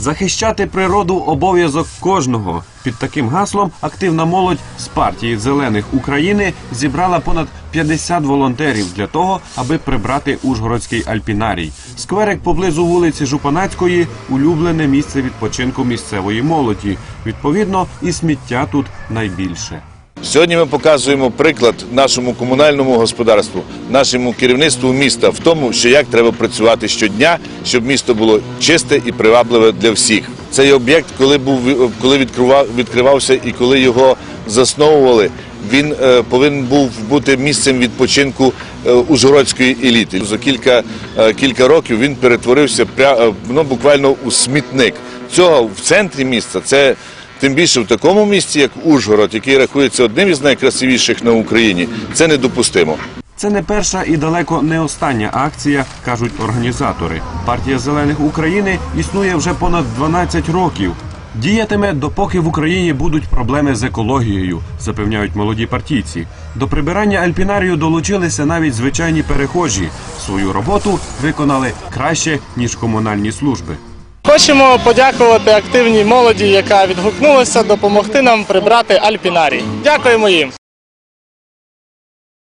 Захищати природу обов'язок кожного. Під таким гаслом активна молодь з партії зелених України зібрала понад 50 волонтерів для того, аби прибрати Ужгородський альпінарій. Скверик поблизу вулиці Жупанацької улюблене місце відпочинку місцевої молоді. Відповідно, і сміття тут найбільше. Сьогодні ми показуємо приклад нашому комунальному господарству, нашому керівництву міста в тому, що як треба працювати щодня, щоб місто було чисте і привабливе для всіх. Цей об'єкт, коли був коли відкривав, відкривався і коли його засновували, він е, повинен був бути місцем відпочинку е, ужгородської еліти. За кілька, е, кілька років він перетворився пря, е, ну, буквально у смітник. Цього в центрі міста це Тим більше в такому місті, як Ужгород, який рахується одним із найкрасивіших на Україні, це недопустимо. Це не перша і далеко не остання акція, кажуть організатори. Партія зелених України існує вже понад 12 років. Діятиме, допоки в Україні будуть проблеми з екологією, запевняють молоді партійці. До прибирання альпінарію долучилися навіть звичайні перехожі. Свою роботу виконали краще ніж комунальні служби. Хочемо подякувати активній молоді, яка відгукнулася допомогти нам прибрати альпінарій. Дякуємо їм.